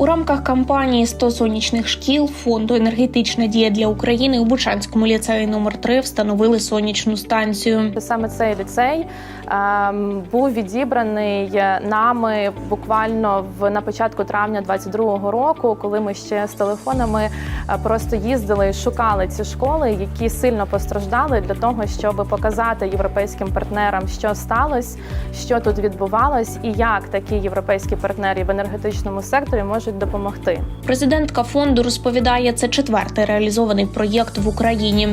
У рамках кампанії «100 сонячних шкіл фонду енергетична дія для України у Бучанському ліцеї номер 3 встановили сонячну станцію. Саме цей ліцей ем, був відібраний нами буквально в на початку травня 22-го року, коли ми ще з телефонами е, просто їздили і шукали ці школи, які сильно постраждали для того, щоб показати європейським партнерам, що сталося, що тут відбувалось, і як такі європейські партнери в енергетичному секторі можуть допомогти. Президентка фонду розповідає, це четвертий реалізований проєкт в Україні.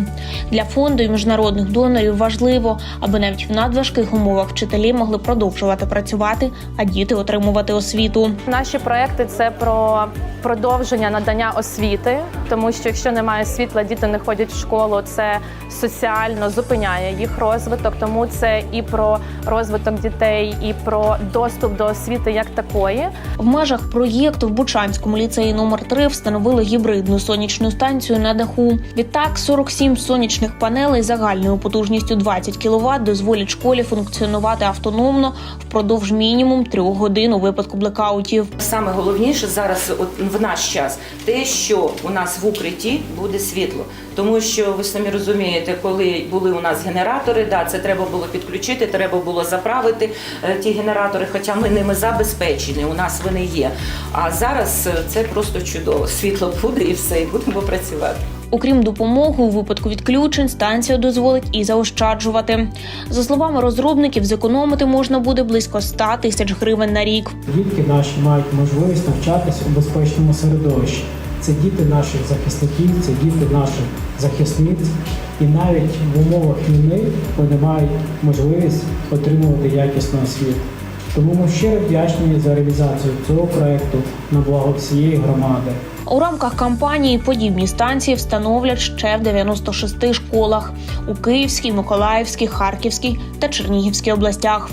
Для фонду і міжнародних донорів важливо, аби навіть в надважких умовах вчителі могли продовжувати працювати, а діти отримувати освіту. Наші проекти це про продовження надання освіти, тому що якщо немає світла, діти не ходять в школу. Це соціально зупиняє їх розвиток. Тому це і про розвиток дітей, і про доступ до освіти як такої. В межах проєкту в Бучанському ліцеї номер 3 встановили гібридну сонячну станцію на даху. Відтак 47 сонячних панелей загальною потужністю 20 кВт дозволять школі функціонувати автономно впродовж мінімум трьох годин у випадку блекаутів. Саме головніше зараз, от в наш час, те, що у нас в укритті буде світло. Тому що ви самі розумієте, коли були у нас генератори, да, це треба було підключити, треба було заправити е, ті генератори, хоча ми ними забезпечені, у нас вони є. А зараз е, це просто чудово. Світло буде і все, і будемо працювати. Окрім допомоги у випадку відключень, станція дозволить і заощаджувати. За словами розробників, зекономити можна буде близько 100 тисяч гривень на рік. Дітки наші мають можливість навчатися у безпечному середовищі. Це діти наших захисників, це діти наших захисниць, і навіть в умовах війни вони мають можливість отримувати якісну освіту. Тому ми щиро вдячні за реалізацію цього проекту на благо всієї громади. У рамках кампанії подібні станції встановлять ще в 96 школах у Київській, Миколаївській, Харківській та Чернігівській областях.